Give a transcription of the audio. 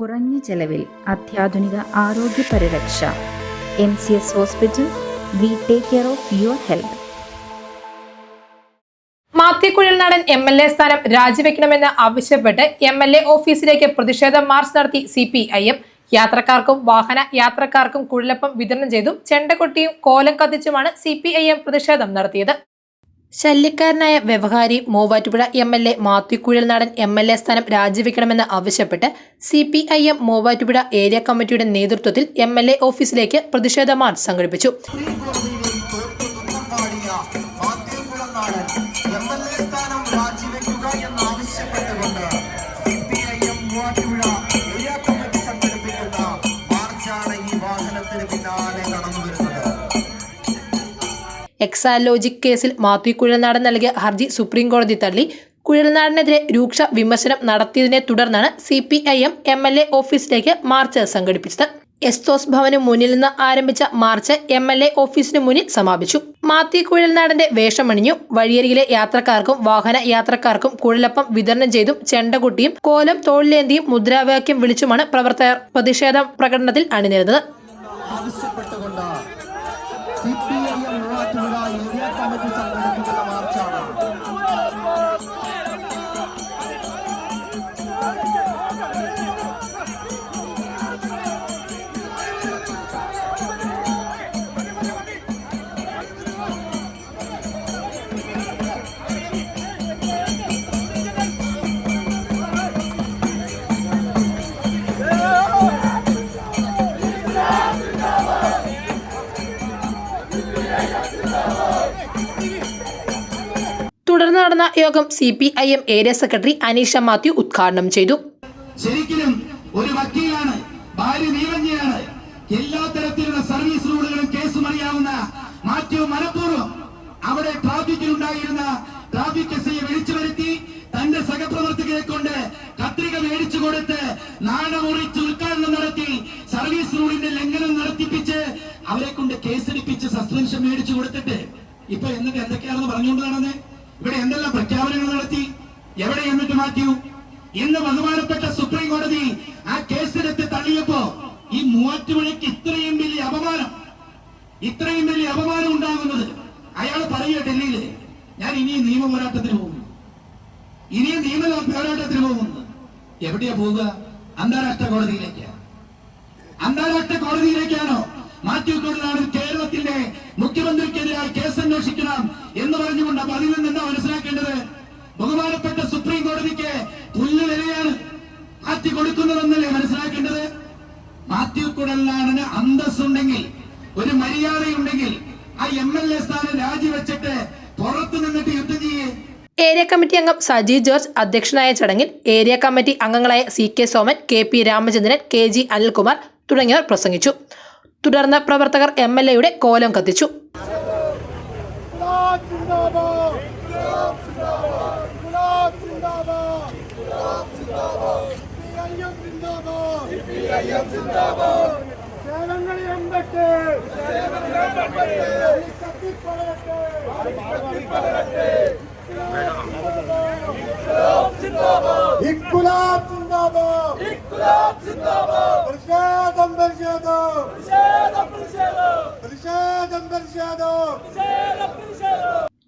കുറഞ്ഞ ചെലവിൽ അത്യാധുനിക ആരോഗ്യ പരിരക്ഷ. M C S hospital we take care of your health. മാത്തിക്കുഴൽ നടൻ എം എൽ എ സ്ഥാനം രാജിവെക്കണമെന്ന് ആവശ്യപ്പെട്ട് എം എൽ എ ഓഫീസിലേക്ക് പ്രതിഷേധ മാർച്ച് നടത്തി സി പി ഐ എം. യാത്രക്കാർക്കും വാഹന യാത്രക്കാർക്കും കുഴലപ്പം വിതരണം ചെയ്തും ചെണ്ടകൊട്ടിയും കോലം കത്തിച്ചുമാണ് സി പി ഐ എം പ്രതിഷേധം നടത്തിയത്. ശല്യക്കാരനായ വ്യവഹാരി Muvattupuzha M L A Mathew Kuzhalnadan M L A സ്ഥാനം രാജിവെക്കണമെന്ന് ആവശ്യപ്പെട്ട് C P I M Muvattupuzha area കമ്മിറ്റിയുടെ നേതൃത്വത്തിൽ എം എൽ എ ഓഫീസിലേക്ക് പ്രതിഷേധ മാർച്ച് സംഘടിപ്പിച്ചു ഏരിയ കമ്മിറ്റി സംഘടിപ്പിക്കുന്ന മാർച്ചാണ് ഈ വാഹനത്തിന് പിന്നാലെ വരുന്നത്. എക്സാലോജിക് കേസിൽ മാത്യു കുഴൽനാടൻ നൽകിയ ഹർജി സുപ്രീം കോടതി തള്ളി. കുഴൽനാടിനെതിരെ രൂക്ഷ വിമർശനം നടത്തിയതിനെ തുടർന്നാണ് C P I M M L A ഓഫീസിലേക്ക് മാർച്ച് സംഘടിപ്പിച്ചത്. എസ്തോസ് ഭവന് മുന്നിൽ നിന്ന് ആരംഭിച്ച മാർച്ച് എം എൽ എ ഓഫീസിന് മുന്നിൽ സമാപിച്ചു. മാത്യു കുഴൽനാടന്റെ വേഷമണിഞ്ഞു. വഴിയരികിലെ യാത്രക്കാർക്കും വാഹന യാത്രക്കാർക്കും കുഴലപ്പം വിതരണം ചെയ്തും ചെണ്ടകുട്ടിയും കോലം തോളിലേന്തിയും മുദ്രാവാക്യം വിളിച്ചുമാണ് പ്രവർത്തകർ പ്രതിഷേധ പ്രകടനത്തിൽ അണിനിരുന്നത്. C P I M Muvattupuzha area committee സംഘടിപ്പിക്കുന്ന മാർച്ചാണ്. തുടർന്ന് നടന്ന യോഗം C P I M area secretary Aneesha Mathew ഉദ്ഘാടനം ചെയ്തു. ശരിക്കും ഒരു വക്കീലാണ് ഭാര്യ നീവഞ്ഞയാണ് എല്ലാ തരത്തിലുള്ള സർവീസ് റൂളുകളും കേസും അറിയാവുന്ന മാത്യു മനഃപൂർവം അവിടെ ട്രാഫിക്കിൽ ഉണ്ടായിരുന്ന ട്രാഫിക് എസ് വിളിച്ചു വരുത്തി തന്റെ സഹപ്രവർത്തകരെ കൊണ്ട് കത്രിക മേടിച്ചു കൊടുത്ത് നാടമുറിച്ച് ഉദ്ഘാടനം നടത്തി സർവീസ് റൂളിന്റെ ലംഘനം നടത്തിപ്പിച്ച് അവരെ കൊണ്ട് കേസെടുപ്പിച്ച് സസ്പെൻഷൻ മേടിച്ചു കൊടുത്തിട്ട് ഇപ്പൊ എന്നിട്ട് എന്തൊക്കെയാണെന്ന് പറഞ്ഞുകൊണ്ട് നടന്നേ ഇവിടെ എന്തെല്ലാം പ്രഖ്യാപനങ്ങൾ നടത്തി എവിടെ എന്നിട്ട് മാറ്റിയു ഇന്ന് ബഹുമാനപ്പെട്ട സുപ്രീം കോടതി ആ കേസിലെത്തി തള്ളിയപ്പോ ഈ മൂവാറ്റുപുഴയ്ക്ക് ഇത്രയും വലിയ അപമാനം ഇത്രയും വലിയ അപമാനം ഉണ്ടാകുന്നത് അയാൾ പറയുക ഡൽഹിയിൽ ഞാൻ ഇനിയും നിയമ പോരാട്ടത്തിന് പോകുന്നു. ഇനിയും നിയമ പോരാട്ടത്തിന് പോകുന്നു. എവിടെയാ പോവുക അന്താരാഷ്ട്ര കോടതിയിലേക്ക്. അന്താരാഷ്ട്ര കോടതിയിലേക്കാണോ? മാത്യു കൊടുനാട് കേരളത്തിന്റെ മുഖ്യമന്ത്രിക്കെതിരായി കേസ് അന്വേഷിക്കണം എന്ന് പറഞ്ഞുകൊണ്ട് അപ്പൊ അതിൽ നിന്ന് എന്താ മനസ്സിലാക്കേണ്ടത്? ബഹുമാനപ്പെട്ട സുപ്രീം കോടതിക്ക് പുല്ല് വിലയാണ് മാറ്റി കൊടുക്കുന്നതെന്നല്ലേ മനസ്സിലാക്കേണ്ടത്? മാത്യു കുടൽനാടന് അന്തസ്സുണ്ടെങ്കിൽ ഒരു മര്യാദയുണ്ടെങ്കിൽ ആ എം എൽ എ സ്ഥാനം രാജിവെച്ചിട്ട് പുറത്തു നിന്നിട്ട് യുദ്ധം ചെയ്യേ. ഏരിയ കമ്മിറ്റി അംഗം സജി ജോർജ് അധ്യക്ഷനായ ചടങ്ങിൽ ഏരിയ കമ്മിറ്റി അംഗങ്ങളായ C K Soman K P Ramachandran K G Anilkumar തുടങ്ങിയവർ പ്രസംഗിച്ചു. തുടർന്ന് പ്രവർത്തകർ എം എൽ എയുടെ കോലം കത്തിച്ചു. ഇക്കുലാബ് സിന്ദാബാദ്. ഇക്കുലാബ് സിന്ദാബാദ്